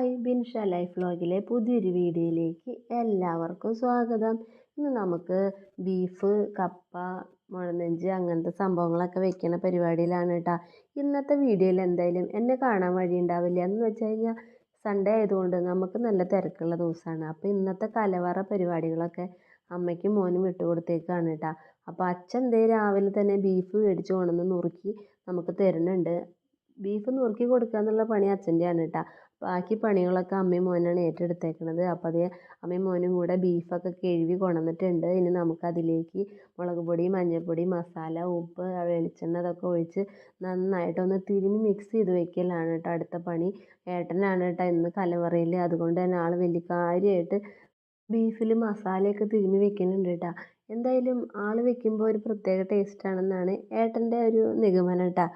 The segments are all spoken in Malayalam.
ഹായ് ബിൻഷ ലൈഫ് വ്ലോഗിലെ പുതിയൊരു വീഡിയോയിലേക്ക് എല്ലാവർക്കും സ്വാഗതം. ഇന്ന് നമുക്ക് ബീഫ് കപ്പ മുഴനെഞ്ച് അങ്ങനത്തെ സംഭവങ്ങളൊക്കെ വെക്കുന്ന പരിപാടിയിലാണ് കേട്ടോ ഇന്നത്തെ വീഡിയോയിൽ എന്തായാലും എന്നെ കാണാൻ വഴി ഉണ്ടാവില്ല. എന്ന് വെച്ച് കഴിഞ്ഞാൽ സൺഡേ ആയതുകൊണ്ട് നമുക്ക് നല്ല തിരക്കുള്ള ദിവസമാണ്. അപ്പോൾ ഇന്നത്തെ കലവറ പരിപാടികളൊക്കെ അമ്മയ്ക്കും മോനും വിട്ടു കൊടുത്തേക്കാണ് കേട്ടോ അപ്പോൾ അച്ഛൻ എന്തേ രാവിലെ തന്നെ ബീഫ് മേടിച്ച് കൊണ്ടുവന്ന് നുറുക്കി നമുക്ക് തരുന്നുണ്ട്. ബീഫ് നുറുക്കി കൊടുക്കുക എന്നുള്ള പണി അച്ഛന്റെയാണ് കേട്ടോ ബാക്കി പണികളൊക്കെ അമ്മയും മോനാണ് ഏറ്റെടുത്തേക്കണത്. അപ്പോൾ അതേ അമ്മയും മോനും കൂടെ ബീഫൊക്കെ കഴുകി കൊണ്ടുവന്നിട്ടുണ്ട്. ഇനി നമുക്കതിലേക്ക് മുളക് പൊടി മഞ്ഞൾപ്പൊടി മസാല ഉപ്പ് വെളിച്ചെണ്ണ അതൊക്കെ ഒഴിച്ച് നന്നായിട്ടൊന്ന് തിരുമ്മി മിക്സ് ചെയ്ത് വെക്കലാണ് കേട്ടോ അടുത്ത പണി. ഏട്ടനാണ് കേട്ടോ ഇന്ന് കലവറയിൽ അതുകൊണ്ട് തന്നെ ആൾ വലിയ കാര്യമായിട്ട് ബീഫിൽ മസാലയൊക്കെ തിരുമ്മി വെക്കുന്നുണ്ട് കേട്ടോ എന്തായാലും ആൾ വെക്കുമ്പോൾ ഒരു പ്രത്യേക ടേസ്റ്റ് ആണെന്നാണ് ഏട്ടന്റെ ഒരു നിഗമനം കേട്ടോ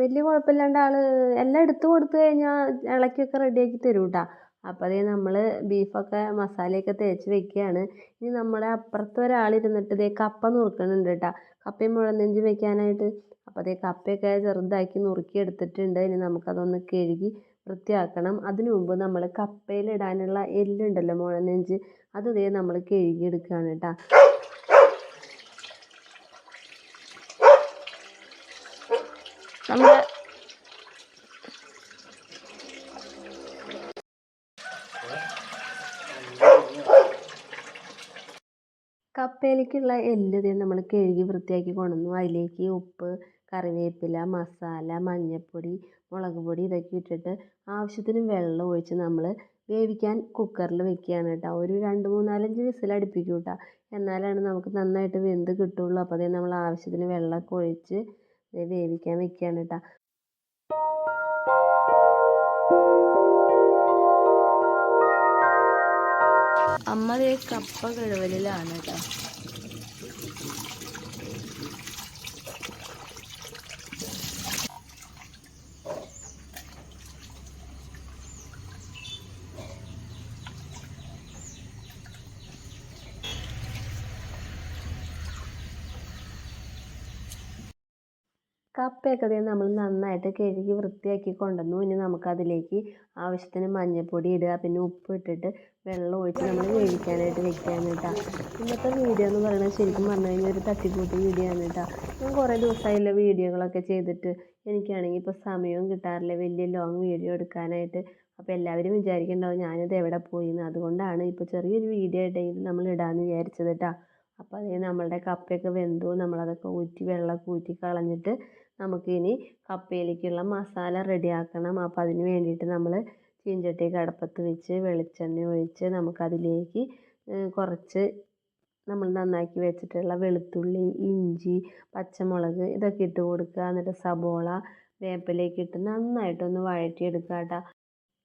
വലിയ കുഴപ്പമില്ലാണ്ട് ആൾ എല്ലാം എടുത്തു കൊടുത്തു കഴിഞ്ഞാൽ ഇളക്കിയൊക്കെ റെഡിയാക്കി തരും കേട്ടോ അപ്പോൾ അതേ നമ്മൾ ബീഫൊക്കെ മസാലയൊക്കെ തേച്ച് വെക്കുകയാണ് ഇനി നമ്മുടെ അപ്പുറത്ത് ഒരാൾ ഇരുന്നിട്ട് ഇതേ കപ്പ നുറുക്കുന്നുണ്ട് കേട്ടോ കപ്പയും മുഴനെഞ്ചും വെക്കാനായിട്ട്. അപ്പോൾ അതേ കപ്പയൊക്കെ ചെറുതാക്കി നുറുക്കി എടുത്തിട്ടുണ്ട്. ഇനി നമുക്കതൊന്ന് കഴുകി വൃത്തിയാക്കണം. അതിനു മുമ്പ് നമ്മൾ കപ്പയിലിടാനുള്ള എല്ലുണ്ടല്ലോ മുഴനെഞ്ച് അത് ദേ നമ്മൾ കഴുകി എടുക്കുകയാണ് കേട്ടോ. നമ്മുടെ കപ്പയിലേക്കുള്ള എല്ല് നമ്മൾ കഴുകി വൃത്തിയാക്കി കൊണ്ടുവന്നു. അതിലേക്ക് ഉപ്പ് കറിവേപ്പില മസാല മഞ്ഞൾപ്പൊടി മുളക് പൊടി ഇതൊക്കെ ഇട്ടിട്ട് ആവശ്യത്തിന് വെള്ളം ഒഴിച്ച് നമ്മൾ വേവിക്കാൻ കുക്കറിൽ വെക്കുകയാണ് കേട്ടോ. ഒരു രണ്ട് മൂന്നാലഞ്ച് വിസിൽ അടുപ്പിക്കും കേട്ടോ. എന്നാലാണ് നമുക്ക് നന്നായിട്ട് വെന്ത് കിട്ടുള്ളൂ. അപ്പോൾ അതേ നമ്മൾ ആവശ്യത്തിന് വെള്ളമൊക്കെ ഒഴിച്ച് വേവിക്കാൻ വെക്കുകയാണ് കേട്ടോ. അമ്മ കപ്പ കിഴവലിലാണ് കേട്ടോ. കപ്പയൊക്കെ ദേ നമ്മൾ നന്നായിട്ട് കഴുകി വൃത്തിയാക്കി കൊണ്ടുവന്നു. ഇനി നമുക്കതിലേക്ക് ആവശ്യത്തിന് മഞ്ഞൾപ്പൊടി ഇടുക പിന്നെ ഉപ്പ് ഇട്ടിട്ട് വെള്ളം ഒഴിച്ച് നമ്മൾ വേവിക്കാനായിട്ട് വെക്കുകയാണ് കേട്ടോ. ഇന്നത്തെ വീഡിയോ എന്ന് പറയുന്നത് ശരിക്കും പറഞ്ഞു കഴിഞ്ഞാൽ ഒരു തട്ടിക്കൂട്ട് വീഡിയോ ആണ് കേട്ടോ. ഞാൻ കുറേ ദിവസമായില്ല വീഡിയോകളൊക്കെ ചെയ്തിട്ട്. എനിക്കാണെങ്കിൽ ഇപ്പോൾ സമയവും കിട്ടാറില്ല. വലിയ ലോങ് വീഡിയോ എടുക്കാനായിട്ട്. അപ്പോൾ എല്ലാവരും വിചാരിക്കുന്നുണ്ടാവും ഞാനിത് എവിടെ പോയി എന്ന് അതുകൊണ്ടാണ് ഇപ്പോൾ ചെറിയൊരു വീഡിയോ ആയിട്ടെങ്കിലും നമ്മൾ ഇടാമെന്ന് വിചാരിച്ചത് കേട്ടോ. അപ്പോൾ അതിന് നമ്മളുടെ കപ്പയൊക്കെ വെന്തു. നമ്മളതൊക്കെ ഊറ്റി വെള്ളമൊക്കെ ഊറ്റി കളഞ്ഞിട്ട് നമുക്കിനി കപ്പയിലേക്കുള്ള മസാല റെഡിയാക്കണം അപ്പോൾ അതിന് വേണ്ടിയിട്ട് നമ്മൾ ചീഞ്ചട്ടിയൊക്കെ അടുപ്പത്ത് വെച്ച് വെളിച്ചെണ്ണ ഒഴിച്ച് നമുക്കതിലേക്ക് കുറച്ച് നമ്മൾ നന്നാക്കി വെച്ചിട്ടുള്ള വെളുത്തുള്ളി ഇഞ്ചി പച്ചമുളക് ഇതൊക്കെ ഇട്ട് കൊടുക്കുക. എന്നിട്ട് സബോള വേപ്പിലേക്ക് ഇട്ട് നന്നായിട്ടൊന്ന് വഴറ്റിയെടുക്കുക കേട്ടോ.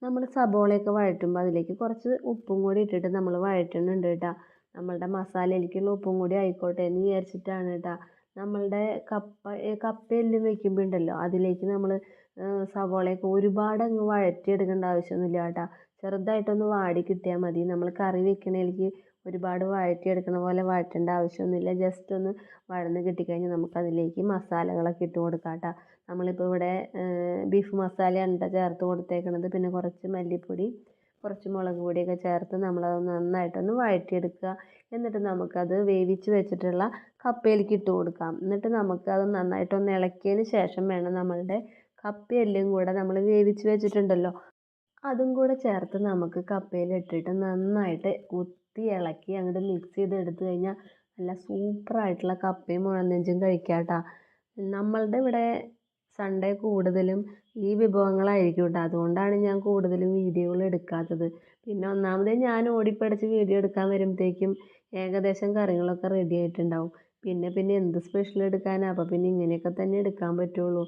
നമ്മൾ സബോളയൊക്കെ വഴറ്റുമ്പോൾ അതിലേക്ക് കുറച്ച് ഉപ്പും കൂടി ഇട്ടിട്ട് നമ്മൾ വഴറ്റുന്നുണ്ട് കേട്ടോ. നമ്മളുടെ മസാലയിലേക്കുള്ള ഉപ്പും കൂടി ആയിക്കോട്ടെ എന്ന് വിചാരിച്ചിട്ടാണ് കേട്ടോ നമ്മളുടെ കപ്പ കപ്പയെല്ലാം വയ്ക്കുമ്പോൾ ഉണ്ടല്ലോ അതിലേക്ക് നമ്മൾ സവോളയൊക്കെ ഒരുപാട് അങ്ങ് വഴറ്റിയെടുക്കേണ്ട ആവശ്യമൊന്നുമില്ല കേട്ടോ ചെറുതായിട്ടൊന്ന് വാടി കിട്ടിയാൽ മതി. നമ്മൾ കറി വെക്കണേലേക്ക് ഒരുപാട് വഴറ്റിയെടുക്കണ പോലെ വഴറ്റേണ്ട ആവശ്യമൊന്നുമില്ല. ജസ്റ്റ് ഒന്ന് വഴന്ന് കിട്ടിക്കഴിഞ്ഞാൽ നമുക്കതിലേക്ക് മസാലകളൊക്കെ ഇട്ട് കൊടുക്കാം കേട്ടോ നമ്മളിപ്പോൾ ഇവിടെ ബീഫ് മസാലയാണ് ചേർത്ത് കൊടുത്തേക്കണത്. പിന്നെ കുറച്ച് മല്ലിപ്പൊടി കുറച്ച് മുളക് പൊടിയൊക്കെ ചേർത്ത് നമ്മളത് നന്നായിട്ടൊന്ന് വഴറ്റിയെടുക്കുക. എന്നിട്ട് നമുക്കത് വേവിച്ച് വെച്ചിട്ടുള്ള കപ്പയിലേക്ക് ഇട്ട് കൊടുക്കാം. എന്നിട്ട് നമുക്കത് നന്നായിട്ടൊന്ന് ഇളക്കിയതിന് ശേഷം വേണം നമ്മളുടെ കപ്പയെല്ലാം കൂടെ നമ്മൾ വേവിച്ച് വെച്ചിട്ടുണ്ടല്ലോ. അതും കൂടെ ചേർത്ത് നമുക്ക് കപ്പയിൽ ഇട്ടിട്ട് നന്നായിട്ട് കുത്തി ഇളക്കി അങ്ങോട്ട് മിക്സ് ചെയ്ത് എടുത്തു കഴിഞ്ഞാൽ നല്ല സൂപ്പറായിട്ടുള്ള കപ്പയും മുഴനെഞ്ചും കഴിക്കാം കേട്ടോ. നമ്മളുടെ ഇവിടെ സൺഡേ കൂടുതലും ഈ വിഭവങ്ങളായിരിക്കും കേട്ടോ അതുകൊണ്ടാണ് ഞാൻ കൂടുതലും വീഡിയോകൾ എടുക്കാത്തത്. പിന്നെ ഒന്നാമതേ ഞാൻ ഓടിപ്പിടിച്ച് വീഡിയോ എടുക്കാൻ വരുമ്പോഴത്തേക്കും ഏകദേശം കറികളൊക്കെ റെഡി ആയിട്ടുണ്ടാവും. പിന്നെ പിന്നെ എന്ത് സ്പെഷ്യൽ എടുക്കാനാണ് അപ്പോൾ പിന്നെ ഇങ്ങനെയൊക്കെ തന്നെ എടുക്കാൻ പറ്റുള്ളൂ.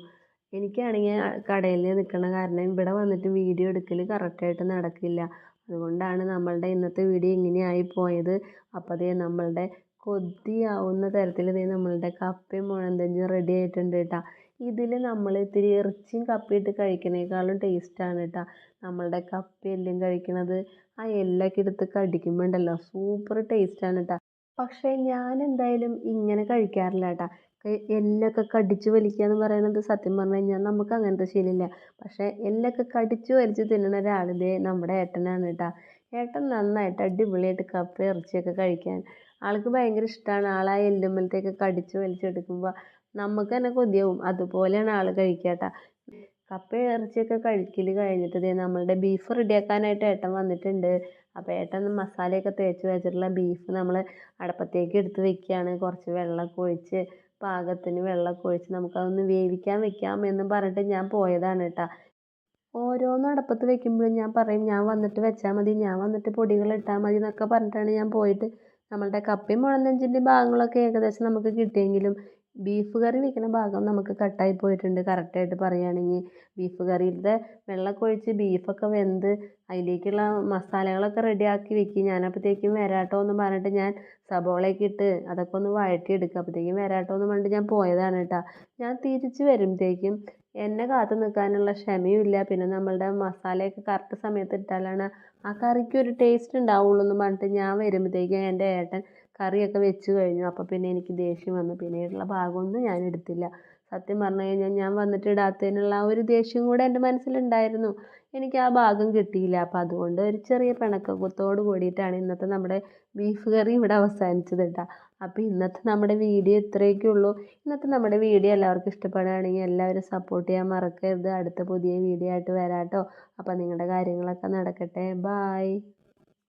എനിക്കാണെങ്കിൽ കടയിൽ നിൽക്കണ കാരണം ഇവിടെ വന്നിട്ട് വീഡിയോ എടുക്കൽ കറക്റ്റായിട്ട് നടക്കില്ല. അതുകൊണ്ടാണ് നമ്മളുടെ ഇന്നത്തെ വീഡിയോ ഇങ്ങനെയായി പോയത്. അപ്പോൾ അതേ നമ്മളുടെ കൊതിയാവുന്ന തരത്തിൽ ദേ നമ്മളുടെ കപ്പയും മുഴന്തഞ്ചും റെഡി ആയിട്ടുണ്ട് കേട്ടോ ഇതിൽ നമ്മൾ ഇത്തിരി ഇറച്ചിയും കപ്പയിട്ട് കഴിക്കുന്നതിനേക്കാളും ടേസ്റ്റാണ് കേട്ടോ നമ്മളുടെ കപ്പയെല്ലാം കഴിക്കണത് ആ എല്ലൊക്കെ എടുത്ത് കടിക്കുമ്പോൾ ഉണ്ടല്ലോ സൂപ്പർ ടേസ്റ്റാണ് കേട്ടോ പക്ഷേ ഞാൻ എന്തായാലും ഇങ്ങനെ കഴിക്കാറില്ല കേട്ടോ എല്ലൊക്കെ കടിച്ച് വലിക്കുക എന്ന് പറയുന്നത് സത്യം പറഞ്ഞു കഴിഞ്ഞാൽ നമുക്ക് അങ്ങനത്തെ ശീലമില്ല പക്ഷേ എല്ലൊക്കെ കടിച്ച് വലിച്ച് തിന്നണ ഒരാൾ ദേ നമ്മുടെ ഏട്ടനാണ് കേട്ടോ ഏട്ടൻ നന്നായിട്ട് അടിപൊളിയായിട്ട് കപ്പ ഇറച്ചിയൊക്കെ കഴിക്കാൻ. ആൾക്ക് ഭയങ്കര ഇഷ്ടമാണ് ആൾ ആ എല്ലുമ്മലത്തെയൊക്കെ കടിച്ച് വലിച്ചെടുക്കുമ്പോൾ നമുക്ക് തന്നെ കൊതിയാവും. അതുപോലെയാണ് ആൾ കഴിക്കുക കേട്ടോ കപ്പ ഇറച്ചിയൊക്കെ കഴിക്കൽ കഴിഞ്ഞിട്ട് ദേ നമ്മളുടെ ബീഫ് റെഡിയാക്കാനായിട്ട് ഏട്ടൻ വന്നിട്ടുണ്ട്. അപ്പോൾ ഏട്ടൻ മസാലയൊക്കെ തേച്ച് വെച്ചിട്ടുള്ള ബീഫ് നമ്മൾ അടപ്പത്തേക്ക് എടുത്ത് വെക്കുകയാണ് കുറച്ച് വെള്ളമൊക്കെ ഒഴിച്ച് പാകത്തിന് വെള്ളമൊക്കെ ഒഴിച്ച് നമുക്കതൊന്ന് വേവിക്കാൻ വെക്കാം എന്ന് പറഞ്ഞിട്ട് ഞാൻ പോയതാണ് കേട്ടോ. ഓരോന്ന് അടുപ്പത്ത് വെക്കുമ്പോഴും ഞാൻ പറയും ഞാൻ വന്നിട്ട് വെച്ചാൽ മതി ഞാൻ വന്നിട്ട് പൊടികൾ ഇട്ടാൽ മതി എന്നൊക്കെ പറഞ്ഞിട്ടാണ് ഞാൻ പോയിട്ട്. നമ്മളുടെ കപ്പയും മുളനഞ്ചിന്റെയും ഭാഗങ്ങളൊക്കെ ഏകദേശം നമുക്ക് കിട്ടിയെങ്കിലും ബീഫ് കറി വെക്കണ ഭാഗം നമുക്ക് കട്ടായി പോയിട്ടുണ്ട്. കറക്റ്റായിട്ട് പറയുകയാണെങ്കിൽ ബീഫ് കറിയിലത്തെ വെള്ളമൊക്കെ ഒഴിച്ച് ബീഫൊക്കെ വെന്ത് അതിലേക്കുള്ള മസാലകളൊക്കെ റെഡിയാക്കി വെക്കും. ഞാനപ്പോഴത്തേക്കും വരാട്ടോ എന്ന് പറഞ്ഞിട്ട് ഞാൻ സബോളയൊക്കെ ഇട്ട് അതൊക്കെ ഒന്ന് വഴറ്റിയെടുക്കുക. അപ്പോഴത്തേക്കും വരാട്ടോ എന്ന് പറഞ്ഞിട്ട് ഞാൻ പോയതാണ് കേട്ടോ ഞാൻ തിരിച്ച് വരുമ്പോഴത്തേക്കും എന്നെ കാത്തു നിൽക്കാനുള്ള ക്ഷമയും ഇല്ല. പിന്നെ നമ്മളുടെ മസാലയൊക്കെ കറക്റ്റ് സമയത്ത് ഇട്ടാലാണ് ആ കറിക്ക് ഒരു ടേസ്റ്റ് ഉണ്ടാവുള്ളൂ എന്ന് പറഞ്ഞിട്ട് ഞാൻ വരുമ്പോഴത്തേക്കും എന്റെ ഏട്ടൻ കറിയൊക്കെ വെച്ച് കഴിഞ്ഞു. അപ്പോൾ പിന്നെ എനിക്ക് ദേഷ്യം വന്നു. പിന്നീടുള്ള ഭാഗമൊന്നും ഞാൻ എടുത്തില്ല. സത്യം പറഞ്ഞു കഴിഞ്ഞാൽ ഞാൻ വന്നിട്ട് ഇടാത്തതിനുള്ള ആ ഒരു ദേഷ്യം കൂടെ എന്റെ മനസ്സിലുണ്ടായിരുന്നു. എനിക്ക് ആ ഭാഗം കിട്ടിയില്ല. അപ്പോൾ അതുകൊണ്ട് ഒരു ചെറിയ പിണക്കത്തോട് കൂടിയിട്ടാണ് ഇന്നത്തെ നമ്മുടെ ബീഫ് കറി ഇവിടെ അവസാനിച്ചത് കേട്ടോ. അപ്പോൾ ഇന്നത്തെ നമ്മുടെ വീഡിയോ ഇത്രയൊക്കെ ഉള്ളൂ ഇന്നത്തെ നമ്മുടെ വീഡിയോ എല്ലാവർക്കും ഇഷ്ടപ്പെടുകയാണെങ്കിൽ എല്ലാവരും സപ്പോർട്ട് ചെയ്യാൻ മറക്കരുത്. അടുത്ത പുതിയ വീഡിയോ ആയിട്ട് വരാട്ടോ അപ്പോൾ നിങ്ങളുടെ കാര്യങ്ങളൊക്കെ നടക്കട്ടെ. ബായ്